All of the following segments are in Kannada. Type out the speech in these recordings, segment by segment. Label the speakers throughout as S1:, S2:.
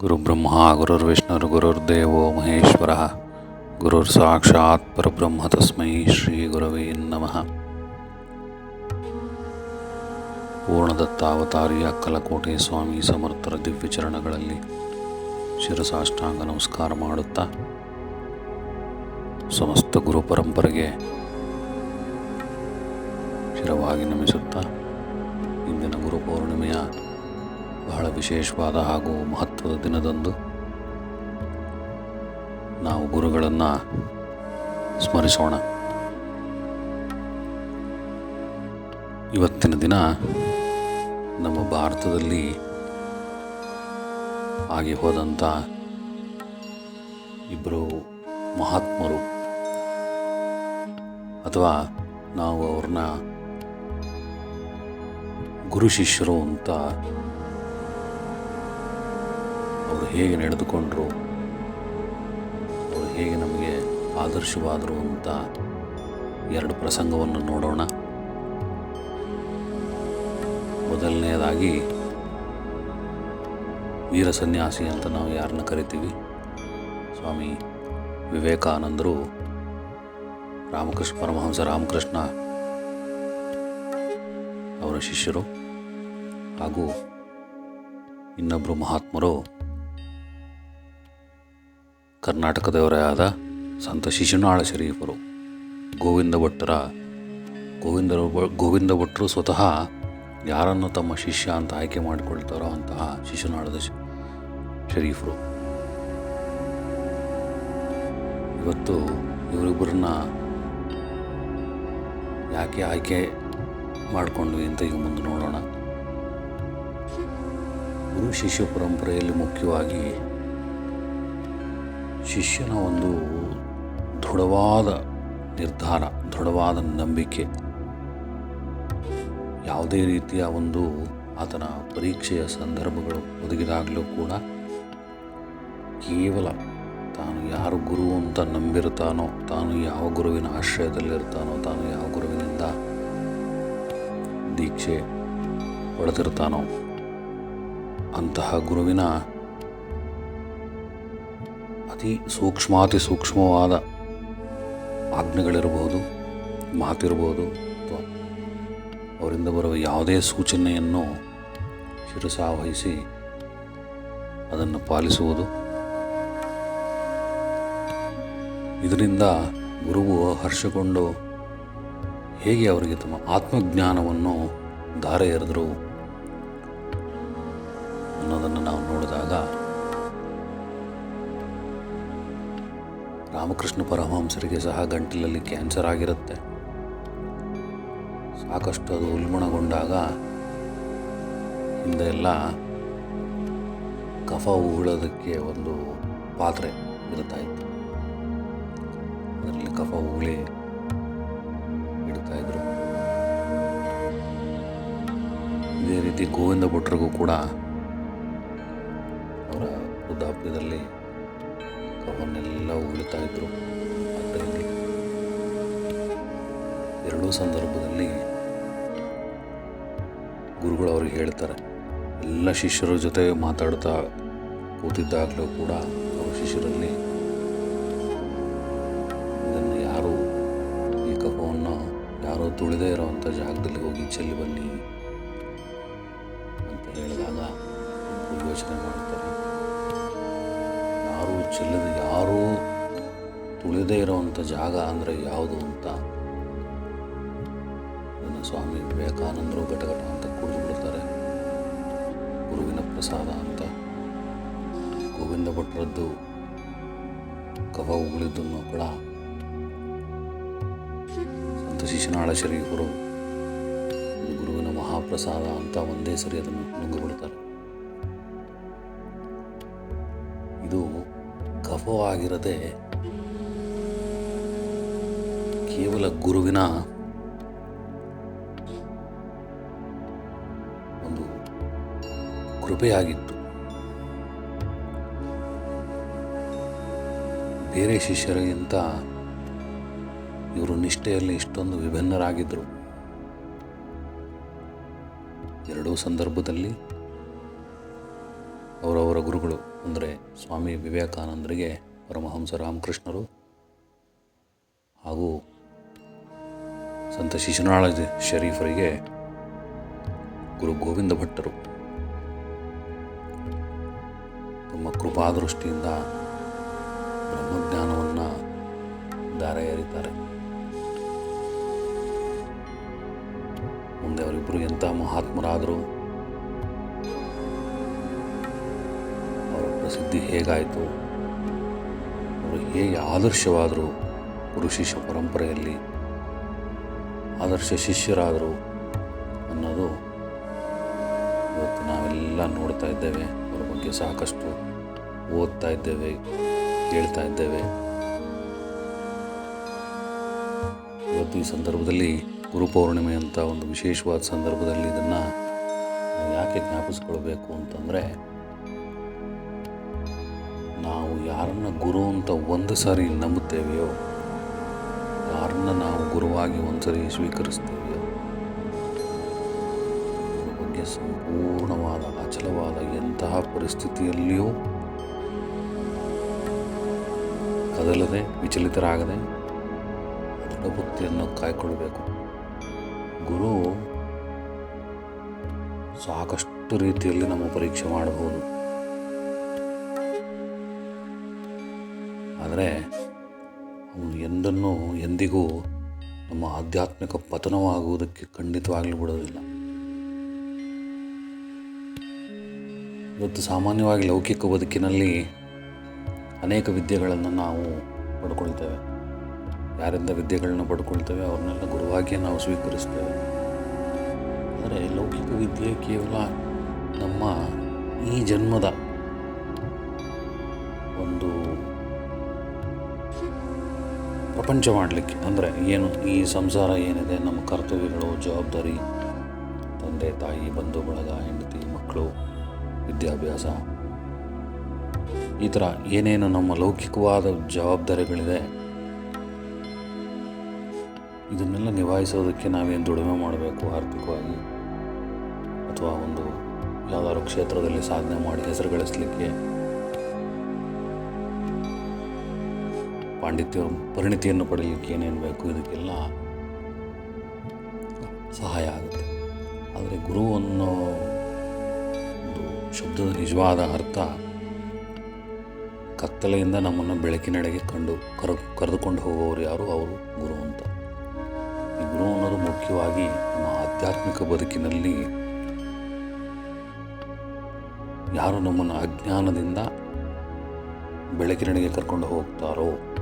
S1: ಗುರುಬ್ರಹ್ಮ ಗುರುರ್ವಿಷ್ಣುರ್ ಗುರುರ್ದೇವೋ ಮಹೇಶ್ವರ. ಗುರುರ್ ಸಾಕ್ಷಾತ್ ಪರಬ್ರಹ್ಮ ತಸ್ಮೈ ಶ್ರೀ ಗುರವೇ ನಮಃ. ಪೂರ್ಣದತ್ತಾವತಾರಿಯ ಕಲಕೋಟೆ ಸ್ವಾಮಿ ಸಮರ್ಥರ ದಿವ್ಯ ಚರಣಗಳಲ್ಲಿ ಶಿರಸಾಷ್ಟಾಂಗ ನಮಸ್ಕಾರ ಮಾಡುತ್ತಾ, ಸಮಸ್ತ ಗುರು ಪರಂಪರೆಗೆ ಶಿರವಾಗಿ ನಮಿಸುತ್ತಾ ಬಹಳ ವಿಶೇಷವಾದ ಹಾಗೂ ಮಹತ್ವದ ದಿನದಂದು ನಾವು ಗುರುಗಳನ್ನು ಸ್ಮರಿಸೋಣ. ಇವತ್ತಿನ ದಿನ ನಮ್ಮ ಭಾರತದಲ್ಲಿ ಆಗಿ ಹೋದಂಥ ಇಬ್ಬರು ಮಹಾತ್ಮರು ಅಥವಾ ನಾವು ಅವ್ರನ್ನ ಗುರು ಶಿಷ್ಯರು ಅಂತ ಅವರು ಹೇಗೆ ನಡೆದುಕೊಂಡ್ರು? ಅವರು ಹೇಗೆ ನಮಗೆ ಆದರ್ಶವಾದರು ಅಂತ ಎರಡು ಪ್ರಸಂಗವನ್ನು ನೋಡೋಣ. ಮೊದಲನೆಯದಾಗಿ ವೀರ ಸನ್ಯಾಸಿ ಅಂತ ನಾವು ಯಾರನ್ನ ಕರಿತೀವಿ? ಸ್ವಾಮಿ ವಿವೇಕಾನಂದರು, ರಾಮಕೃಷ್ಣ ಪರಮಹಂಸ ರಾಮಕೃಷ್ಣ ಅವರ ಶಿಷ್ಯರು ಹಾಗೂ ಇನ್ನೊಬ್ಬರು ಮಹಾತ್ಮರು ಕರ್ನಾಟಕದವರೇ ಆದ ಸಂತ ಶಿಶುನಾಳ ಶರೀಫರು. ಗೋವಿಂದ ಭಟ್ಟರ, ಗೋವಿಂದ ಗೋವಿಂದ ಭಟ್ರು ಸ್ವತಃ ಯಾರನ್ನು ತಮ್ಮ ಶಿಷ್ಯ ಅಂತ ಆಯ್ಕೆ ಮಾಡಿಕೊಳ್ತಾರೋ ಅಂತಹ ಶಿಶುನಾಳದ ಶರೀಫರು. ಇವತ್ತು ಇವರಿಬ್ಬರನ್ನ ಯಾಕೆ ಆಯ್ಕೆ ಮಾಡಿಕೊಂಡ್ವಿ ಅಂತ ಈಗ ಮುಂದೆ ನೋಡೋಣ. ಗುರು ಶಿಷ್ಯ ಪರಂಪರೆಯಲ್ಲಿ ಮುಖ್ಯವಾಗಿ ಶಿಷ್ಯನ ಒಂದು ದೃಢವಾದ ನಿರ್ಧಾರ, ದೃಢವಾದ ನಂಬಿಕೆ. ಯಾವುದೇ ರೀತಿಯ ಒಂದು ಆತನ ಪರೀಕ್ಷೆಯ ಸಂದರ್ಭಗಳು ಒದಗಿದಾಗಲೂ ಕೂಡ ಕೇವಲ ತಾನು ಯಾರು ಗುರು ಅಂತ ನಂಬಿರ್ತಾನೋ ತಾನು ಯಾವ ಗುರುವಿನ ಆಶ್ರಯದಲ್ಲಿರ್ತಾನೋ, ತಾನು ಯಾವ ಗುರುವಿನಿಂದ ದೀಕ್ಷೆ ಪಡೆದಿರ್ತಾನೋ, ಅಂತಹ ಗುರುವಿನ ಅತಿ ಸೂಕ್ಷ್ಮಾತಿ ಸೂಕ್ಷ್ಮವಾದ ಆಜ್ಞೆಗಳಿರ್ಬೋದು, ಮಾತಿರ್ಬೋದು, ಅಥವಾ ಅವರಿಂದ ಬರುವ ಯಾವುದೇ ಸೂಚನೆಯನ್ನು ಶಿರಸಾವಹಿಸಿ ಅದನ್ನು ಪಾಲಿಸುವುದು. ಇದರಿಂದ ಗುರುವು ಹರ್ಷಗೊಂಡು ಹೇಗೆ ಅವರಿಗೆ ತಮ್ಮ ಆತ್ಮಜ್ಞಾನವನ್ನು ಧಾರೆ ಎರೆದರು? ರಾಮಕೃಷ್ಣ ಪರಮಹಂಸರಿಗೆ ಸಹ ಗಂಟಲಲ್ಲಿ ಕ್ಯಾನ್ಸರ್ ಆಗಿರುತ್ತೆ. ಸಾಕಷ್ಟು ಅದು ಉಲ್ಬಣಗೊಂಡಾಗ ಹಿಂದೆ ಎಲ್ಲ ಕಫ ಉಗುಳೋದಕ್ಕೆ ಒಂದು ಪಾತ್ರೆ ಇರ್ತಾ ಇತ್ತು. ಅದರಲ್ಲಿ ಕಫ ಉಗುಳಿ ಇಡ್ತಾ ಇದ್ರು. ಇದೇ ರೀತಿ ಗೋವಿಂದ ಭಟ್ರಿಗೂ ಕೂಡ ಅವರ ವೃದ್ಧಾಪ್ಯದಲ್ಲಿ ಕಫನ್ನೆಲ್ಲ ಉಳಿತಾ ಇದ್ದರು ಅದರಲ್ಲಿ ಎರಡೂ ಸಂದರ್ಭದಲ್ಲಿ ಗುರುಗಳು ಅವ್ರಿಗೆ ಹೇಳ್ತಾರೆ, ಎಲ್ಲ ಶಿಷ್ಯರ ಜೊತೆ ಮಾತಾಡ್ತಾ ಕೂತಿದ್ದಾಗಲೂ ಕೂಡ ಅವರು ಶಿಷ್ಯರಲ್ಲಿ ಇದನ್ನು ಯಾರು ಈ ಕಪವನ್ನು ಯಾರೋ ತುಳಿದೇ ಇರೋವಂಥ ಜಾಗದಲ್ಲಿ ಹೋಗಿ ಚೆಲ್ಲಿ ಬನ್ನಿ ಅಂತ ಹೇಳಿದಾಗ ಯೋಚನೆ ಮಾಡ್ತಾರೆ. ಯಾರೂ ಚೆಲ್ಲದ, ಯಾರೂ ತುಳಿದೇ ಇರುವಂಥ ಜಾಗ ಅಂದರೆ ಯಾವುದು ಅಂತ ಅದನ್ನು ಸ್ವಾಮಿ ವಿವೇಕಾನಂದರು ಘಟಘಟ ಅಂತ ಕುಡಿದು ಗುರುವಿನ ಪ್ರಸಾದ ಅಂತ. ಗೋವಿಂದ ಭಟ್ರದ್ದು ಕಫ ಉಗುಳಿದ್ದನ್ನು ಕೂಡ ಸಂತ ಶಿಶುನಾಳ ಶರೀಫರು ಗುರು ಗುರುವಿನ ಮಹಾಪ್ರಸಾದ ಅಂತ ಒಂದೇ ಸರಿ ಅದನ್ನು ನುಂಗಿಬಿಡ್ತಾರೆ. ಇದು ಕಫವಾಗಿರದೆ ಕೇವಲ ಗುರುವಿನ ಒಂದು ಕೃಪೆಯಾಗಿತ್ತು. ಬೇರೆ ಶಿಷ್ಯರಿಗಿಂತ ಇವರು ನಿಷ್ಠೆಯಲ್ಲಿ ಇಷ್ಟೊಂದು ವಿಭಿನ್ನರಾಗಿದ್ದರು ಎರಡೂ ಸಂದರ್ಭದಲ್ಲಿ ಅವರವರ ಗುರುಗಳು ಅಂದರೆ ಸ್ವಾಮಿ ವಿವೇಕಾನಂದರಿಗೆ ಪರಮಹಂಸ ರಾಮಕೃಷ್ಣರು ಹಾಗೂ ಸಂತ ಶಿಶುನಾಳ ಶರೀಫರಿಗೆ ಗುರು ಗೋವಿಂದ ಭಟ್ಟರು. ತಮ್ಮ ಕೃಪಾದೃಷ್ಟಿಯಿಂದ ಬ್ರಹ್ಮಜ್ಞಾನವನ್ನು ದಾರ ಎರಿತಾರೆ ಮುಂದೆ ಅವರಿಬ್ಬರು ಎಂಥ ಮಹಾತ್ಮರಾದರು ಪ್ರಸಿದ್ಧಿ ಹೇಗಾಯಿತು? ಅವರು ಹೇಗೆ ಆದರ್ಶವಾದರು ಗುರು ಶಿಷ್ಯ ಪರಂಪರೆಯಲ್ಲಿ? ಆದರ್ಶ ಶಿಷ್ಯರಾದರು ಅನ್ನೋದು ಇವತ್ತು ನಾವೆಲ್ಲ ನೋಡ್ತಾ ಇದ್ದೇವೆ. ಅವ್ರ ಬಗ್ಗೆ ಸಾಕಷ್ಟು ಓದ್ತಾ ಇದ್ದೇವೆ, ಕೇಳ್ತಾ ಇದ್ದೇವೆ. ಇವತ್ತು ಈ ಸಂದರ್ಭದಲ್ಲಿ ಗುರುಪೌರ್ಣಿಮೆ ಅಂತ ಒಂದು ವಿಶೇಷವಾದ ಸಂದರ್ಭದಲ್ಲಿ ಇದನ್ನು ಯಾಕೆ ಜ್ಞಾಪಿಸ್ಕೊಳ್ಬೇಕು ಅಂತಂದರೆ ಯಾರನ್ನ ಗುರು ಅಂತ ಒಂದು ಸಾರಿ ನಂಬುತ್ತೇವೆಯೋ, ಯಾರನ್ನ ನಾವು ಗುರುವಾಗಿ ಒಂದು ಸಾರಿ ಸ್ವೀಕರಿಸ್ತೇವೆಯೋ ಅದರ ಬಗ್ಗೆ ಸಂಪೂರ್ಣವಾದ ಅಚಲವಾದ ಎಂತಹ ಪರಿಸ್ಥಿತಿಯಲ್ಲಿಯೂ ಕದಲದೆ, ವಿಚಲಿತರಾಗದೆ ದೃಢಭಕ್ತಿಯನ್ನು ಕಾಯ್ಕೊಳ್ಬೇಕು. ಗುರು ಸಾಕಷ್ಟು ರೀತಿಯಲ್ಲಿ ನಮ್ಮ ಪರೀಕ್ಷೆ ಮಾಡಬಹುದು. ಆದರೆ ಅವನು ಎಂದನ್ನೂ ಎಂದಿಗೂ ನಮ್ಮ ಆಧ್ಯಾತ್ಮಿಕ ಪತನವಾಗುವುದಕ್ಕೆ ಖಂಡಿತವಾಗಲೂ ಬಿಡೋದಿಲ್ಲ. ಇವತ್ತು ಸಾಮಾನ್ಯವಾಗಿ ಲೌಕಿಕ ಬದುಕಿನಲ್ಲಿ ಅನೇಕ ವಿದ್ಯೆಗಳನ್ನು ನಾವು ಪಡ್ಕೊಳ್ತೇವೆ. ಯಾರಿಂದ ವಿದ್ಯೆಗಳನ್ನ ಪಡ್ಕೊಳ್ತೇವೆ ಅವ್ರನ್ನೆಲ್ಲ ಗುರುವಾಗಿಯೇ ನಾವು ಸ್ವೀಕರಿಸ್ತೇವೆ. ಆದರೆ ಲೌಕಿಕ ವಿದ್ಯೆ ಕೇವಲ ನಮ್ಮ ಈ ಜನ್ಮದ ಒಂದು ಪ್ರಪಂಚ ಮಾಡಲಿಕ್ಕೆ. ಅಂದರೆ ಏನು, ಈ ಸಂಸಾರ ಏನಿದೆ, ನಮ್ಮ ಕರ್ತವ್ಯಗಳು, ಜವಾಬ್ದಾರಿ, ತಂದೆ, ತಾಯಿ, ಬಂಧು, ಬಳಗ, ಹೆಂಡತಿ, ಮಕ್ಕಳು, ವಿದ್ಯಾಭ್ಯಾಸ, ಈ ಥರ ಏನೇನು ನಮ್ಮ ಲೌಕಿಕವಾದ ಜವಾಬ್ದಾರಿಗಳಿದೆ, ಇದನ್ನೆಲ್ಲ ನಿಭಾಯಿಸೋದಕ್ಕೆ ನಾವೇನು ದುಡಿಮೆ ಮಾಡಬೇಕು ಆರ್ಥಿಕವಾಗಿ? ಅಥವಾ ಒಂದು ಯಾವುದಾದ್ರು ಕ್ಷೇತ್ರದಲ್ಲಿ ಸಾಧನೆ ಮಾಡಿ ಹೆಸರು ಗಳಿಸಲಿಕ್ಕೆ ಪಾಂಡಿತ್ಯ ಪರಿಣಿತಿಯನ್ನು ಪಡೀಲಿಕ್ಕೆ ಏನೇನು ಬೇಕು ಇದಕ್ಕೆಲ್ಲ ಸಹಾಯ ಆಗುತ್ತೆ. ಆದರೆ ಗುರು ಅನ್ನೋ ಒಂದು ಶಬ್ದದ ನಿಜವಾದ ಅರ್ಥ ಕತ್ತಲೆಯಿಂದ ನಮ್ಮನ್ನು ಬೆಳಕಿನೆಡೆಗೆ ಕಂಡು ಕರ, ಕರೆದುಕೊಂಡು ಹೋಗುವವರು ಯಾರು? ಅವರು ಗುರು ಅಂತ. ಈ ಗುರು ಅನ್ನೋದು ಮುಖ್ಯವಾಗಿ ನಮ್ಮ ಆಧ್ಯಾತ್ಮಿಕ ಬದುಕಿನಲ್ಲಿ ಯಾರು ನಮ್ಮನ್ನು ಅಜ್ಞಾನದಿಂದ ಬೆಳಕಿನೆಡೆಗೆ ಕರ್ಕೊಂಡು ಹೋಗ್ತಾರೋ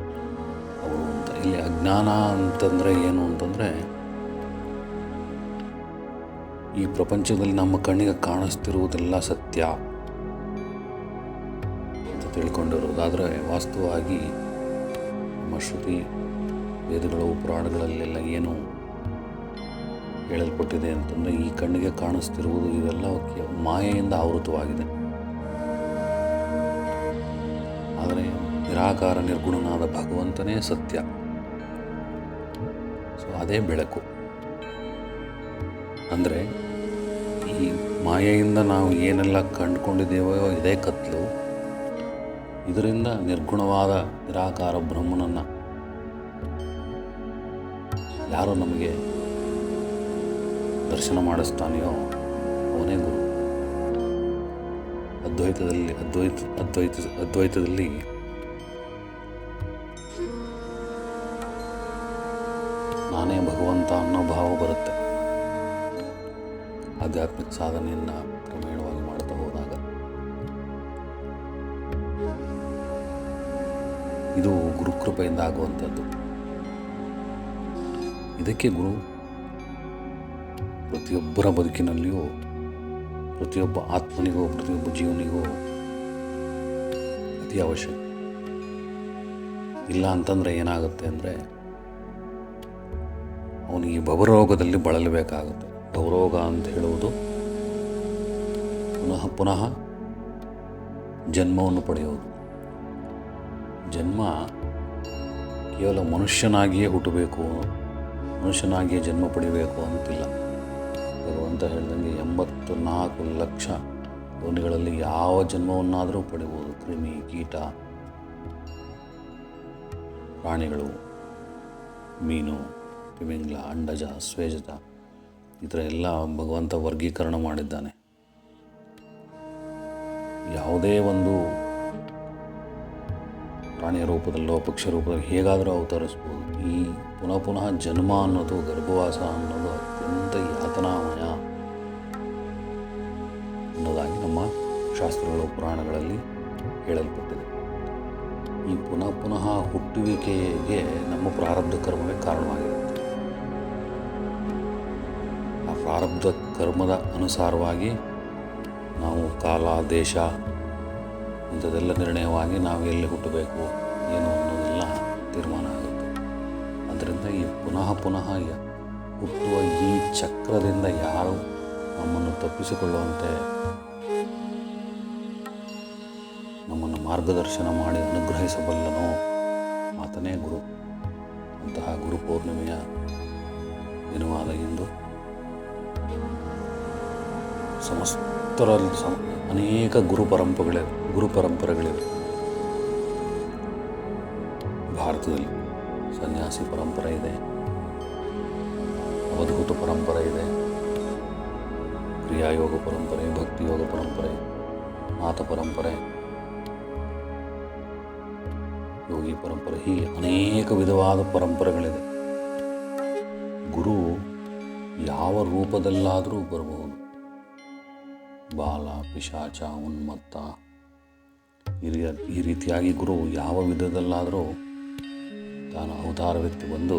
S1: ಇಲ್ಲಿ ಅಜ್ಞಾನ ಅಂತಂದರೆ ಏನು ಅಂತಂದರೆ ಈ ಪ್ರಪಂಚದಲ್ಲಿ ನಮ್ಮ ಕಣ್ಣಿಗೆ ಕಾಣಿಸ್ತಿರುವುದೆಲ್ಲ ಸತ್ಯ ಅಂತ ತಿಳ್ಕೊಂಡಿರೋದಾದರೆ ವಾಸ್ತವವಾಗಿ ನಮ್ಮ ಶ್ರುತಿ ವೇದಗಳು, ಪುರಾಣಗಳಲ್ಲೆಲ್ಲ ಏನು ಹೇಳಲ್ಪಟ್ಟಿದೆ ಅಂತಂದರೆ ಈ ಕಣ್ಣಿಗೆ ಕಾಣಿಸ್ತಿರುವುದು ಇವೆಲ್ಲ ಮಾಯೆಯಿಂದ ಆವೃತವಾಗಿದೆ. ಆದರೆ ನಿರಾಕಾರ ನಿರ್ಗುಣನಾದ ಭಗವಂತನೇ ಸತ್ಯ. ಅದೇ ಬೆಳಕು. ಅಂದರೆ ಈ ಮಾಯೆಯಿಂದ ನಾವು ಏನೆಲ್ಲ ಕಂಡುಕೊಂಡಿದ್ದೇವೋ ಇದೇ ಕತ್ಲು. ಇದರಿಂದ ನಿರ್ಗುಣವಾದ ನಿರಾಕಾರ ಬ್ರಹ್ಮನನ್ನು ಯಾರು ನಮಗೆ ದರ್ಶನ ಮಾಡಿಸ್ತಾನೆಯೋ ಅವನೇ ಗುರು. ಅದ್ವೈತದಲ್ಲಿ, ಅದ್ವೈತ ಅದ್ವೈತ, ಅದ್ವೈತದಲ್ಲಿ ಭಗವಂತ ಅನ್ನೋ ಭಾವ ಬರುತ್ತೆ. ಆಧ್ಯಾತ್ಮಿಕ ಸಾಧನೆಯನ್ನು ಕ್ರಮೇಣವಾಗಿ ಮಾಡ್ತಾ ಹೋದಾಗ. ಇದು ಗುರುಕೃಪೆಯಿಂದ ಆಗುವಂಥದ್ದು. ಇದಕ್ಕೆ ಗುರು ಪ್ರತಿಯೊಬ್ಬರ ಬದುಕಿನಲ್ಲಿಯೂ, ಪ್ರತಿಯೊಬ್ಬ ಆತ್ಮನಿಗೂ, ಪ್ರತಿಯೊಬ್ಬ ಜೀವನಿಗೂ ಅತಿ ಅವಶ್ಯಕ ಇಲ್ಲ ಅಂತಂದರೆ ಏನಾಗುತ್ತೆ ಅಂದರೆ ಅವನಿಗೆ ಭವರೋಗದಲ್ಲಿ ಬಳಲಬೇಕಾಗುತ್ತೆ. ಭವರೋಗ ಅಂತ ಹೇಳುವುದು ಪುನಃ ಪುನಃ ಜನ್ಮವನ್ನು ಪಡೆಯುವುದು. ಜನ್ಮ ಕೇವಲ ಮನುಷ್ಯನಾಗಿಯೇ ಹುಟ್ಟಬೇಕು, ಮನುಷ್ಯನಾಗಿಯೇ ಜನ್ಮ ಪಡಿಬೇಕು ಅಂತಿಲ್ಲ. ಭಗವಂತ ಹೇಳಿದಂಗೆ ಎಂಬತ್ತು ನಾಲ್ಕು ಲಕ್ಷ ಧ್ವನಿಗಳಲ್ಲಿ ಯಾವ ಜನ್ಮವನ್ನಾದರೂ ಪಡಿಬೋದು. ಕ್ರಿಮಿ, ಕೀಟ, ಪ್ರಾಣಿಗಳು, ಮೀನು. ತಿಮಿಂಗ್ಲ ಅಂಡಜ ಸ್ವೇಜದ ಈ ಥರ ಎಲ್ಲ ಭಗವಂತ ವರ್ಗೀಕರಣ ಮಾಡಿದ್ದಾನೆ. ಯಾವುದೇ ಒಂದು ಪ್ರಾಣಿಯ ರೂಪದಲ್ಲೋ, ಪಕ್ಷಿ ರೂಪದಲ್ಲಿ ಹೇಗಾದರೂ ಅವತರಿಸ್ಬೋದು. ಈ ಪುನಃ ಪುನಃ ಜನ್ಮ ಅನ್ನೋದು, ಗರ್ಭವಾಸ ಅನ್ನೋದು ಅತ್ಯಂತ ಯಾತನಾಮಯ ಅನ್ನೋದಾಗಿ ನಮ್ಮ ಶಾಸ್ತ್ರಗಳು, ಪುರಾಣಗಳಲ್ಲಿ ಹೇಳಲ್ಪಟ್ಟಿದೆ. ಈ ಪುನಃ ಪುನಃ ಹುಟ್ಟುವಿಕೆಗೆ ನಮ್ಮ ಪ್ರಾರಬ್ಧ ಕರ್ಮವೇ ಕಾರಣವಾಗಿರುತ್ತೆ ಪ್ರಾರಬ್ಧ ಕರ್ಮದ ಅನುಸಾರವಾಗಿ ನಾವು ಕಾಲ, ದೇಶ ಇಂಥದ್ದೆಲ್ಲ ನಿರ್ಣಯವಾಗಿ ನಾವು ಎಲ್ಲಿ ಹುಟ್ಟಬೇಕು, ಏನು ಅನ್ನೋದೆಲ್ಲ ತೀರ್ಮಾನ ಆಗುತ್ತೆ. ಅದರಿಂದ ಈ ಪುನಃ ಪುನಃ ಹುಟ್ಟುವ ಈ ಚಕ್ರದಿಂದ ಯಾರು ನಮ್ಮನ್ನು ತಪ್ಪಿಸಿಕೊಳ್ಳುವಂತೆ ನಮ್ಮನ್ನು ಮಾರ್ಗದರ್ಶನ ಮಾಡಿ ಅನುಗ್ರಹಿಸಬಲ್ಲನೋ ಆತನೇ ಗುರು. ಅಂತಹ ಗುರು ಪೌರ್ಣಿಮೆಯ ದಿನವಾದ ಇಂದು ಸಮಸ್ತರಲ್ಲಿ ಸಮ ಅನೇಕ ಗುರು ಪರಂಪರೆಗಳಿವೆ ಗುರು ಪರಂಪರೆಗಳಿವೆ. ಭಾರತದಲ್ಲಿ ಸನ್ಯಾಸಿ ಪರಂಪರೆ ಇದೆ ಅವಧೂತ ಪರಂಪರೆ ಇದೆ, ಕ್ರಿಯಾಯೋಗ ಪರಂಪರೆ, ಭಕ್ತಿಯೋಗ ಪರಂಪರೆ, ಮಾತ ಪರಂಪರೆ, ಯೋಗಿ ಪರಂಪರೆ, ಹೀಗೆ ಅನೇಕ ವಿಧವಾದ ಪರಂಪರೆಗಳಿದೆ. ಗುರು ಯಾವ ರೂಪದಲ್ಲಾದರೂ ಬರಬಹುದು ಬಾಲ, ಪಿಶಾಚ, ಉನ್ಮತ್ತ. ಹಿರಿಯ, ಈ ರೀತಿಯಾಗಿ ಗುರು ಯಾವ ವಿಧದಲ್ಲಾದರೂ ತಾನು ವ್ಯಕ್ತಿ ಬಂದು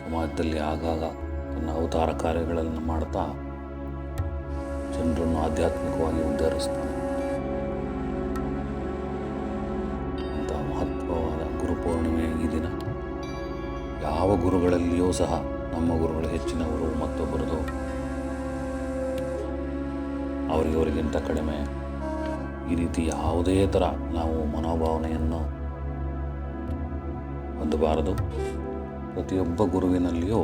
S1: ಸಮಾಜದಲ್ಲಿ ಆಗಾಗ ತನ್ನ ಅವತಾರ ಕಾರ್ಯಗಳನ್ನು ಮಾಡ್ತಾ ಜನರನ್ನು ಆಧ್ಯಾತ್ಮಿಕವಾಗಿ ಉದ್ಧರಿಸ್ತಾನೆ ಅಂತ ಮಹತ್ವವಾದ ಗುರು ಪೌರ್ಣಿಮೆ ಈ ದಿನ. ಯಾವ ಗುರುಗಳಲ್ಲಿಯೂ ಸಹ ನಮ್ಮ ಗುರುಗಳು ಹೆಚ್ಚಿನವರು ಮತ್ತೊಬ್ಬರದು ಅವರಿಗವರಿಗಿಂತ ಕಡಿಮೆ. ಈ ರೀತಿ ಯಾವುದೇ ಥರ ನಾವು ಮನೋಭಾವನೆಯನ್ನು ಹೊಂದಬಾರದು. ಪ್ರತಿಯೊಬ್ಬ ಗುರುವಿನಲ್ಲಿಯೂ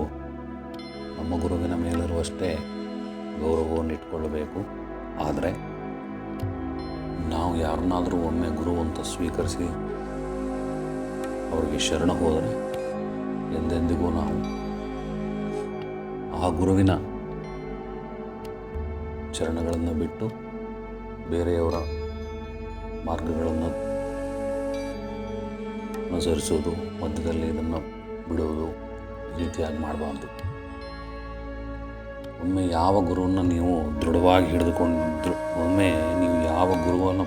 S1: ನಮ್ಮ ಗುರುವಿನ ಮೇಲಿರುವಷ್ಟೇ ಗೌರವವನ್ನು ಇಟ್ಕೊಳ್ಳಬೇಕು. ಆದರೆ ನಾವು ಯಾರನ್ನಾದರೂ ಒಮ್ಮೆ ಗುರು ಅಂತ ಸ್ವೀಕರಿಸಿ ಅವರಿಗೆ ಶರಣ ಹೋದರೆ ಎಂದೆಂದಿಗೂ ನಾವು ಆ ಗುರುವಿನ ಚರಣಗಳನ್ನು ಬಿಟ್ಟು ಬೇರೆಯವರ ಮಾರ್ಗಗಳನ್ನು ಅನುಸರಿಸುವುದು, ಮಧ್ಯದಲ್ಲಿ ಇದನ್ನು ಬಿಡುವುದು ಈ ರೀತಿಯಾಗಿ ಮಾಡಬಾರ್ದು. ಒಮ್ಮೆ ಯಾವ ಗುರುವನ್ನು ನೀವು ದೃಢವಾಗಿ ಹಿಡಿದುಕೊಂಡು ಒಮ್ಮೆ ನೀವು ಯಾವ ಗುರುವನ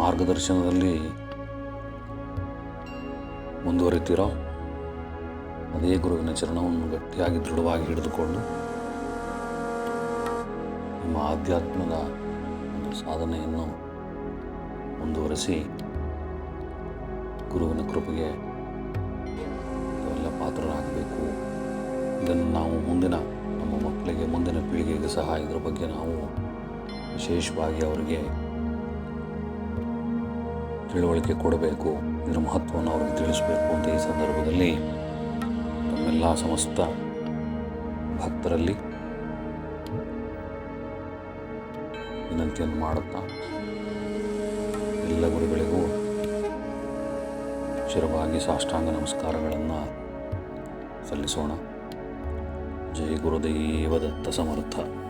S1: ಮಾರ್ಗದರ್ಶನದಲ್ಲಿ ಮುಂದುವರಿತೀರೋ, ಅದೇ ಗುರುವಿನ ಚರಣವನ್ನು ಗಟ್ಟಿಯಾಗಿ ದೃಢವಾಗಿ ಹಿಡಿದುಕೊಂಡು ನಿಮ್ಮ ಆಧ್ಯಾತ್ಮದ ಒಂದು ಸಾಧನೆಯನ್ನು ಮುಂದುವರಿಸಿ ಗುರುವಿನ ಕೃಪೆಗೆ ಎಲ್ಲ ಪಾತ್ರರಾಗಬೇಕು. ಇದನ್ನು ನಾವು ಮುಂದಿನ ನಮ್ಮ ಮಕ್ಕಳಿಗೆ, ಮುಂದಿನ ಪೀಳಿಗೆಗೆ ಸಹ ಇದರ ಬಗ್ಗೆ ನಾವು ವಿಶೇಷವಾಗಿ ಅವರಿಗೆ ತಿಳುವಳಿಕೆ ಕೊಡಬೇಕು. ಇದರ ಮಹತ್ವವನ್ನು ಅವ್ರಿಗೆ ತಿಳಿಸಬೇಕು ಅಂತ ಈ ಸಂದರ್ಭದಲ್ಲಿ ತಮ್ಮೆಲ್ಲ ಸಮಸ್ತ ಭಕ್ತರಲ್ಲಿ ವಿನಂತಿಯನ್ನು ಮಾಡುತ್ತಾ ಎಲ್ಲ ಗುರುಗಳಿಗೂ ಶಿರವಾಗಿ ಸಾಷ್ಟಾಂಗ ನಮಸ್ಕಾರಗಳನ್ನು ಸಲ್ಲಿಸೋಣ. ಜೈ ಗುರುದೇವ ದತ್ತ ಸಮರ್ಥ.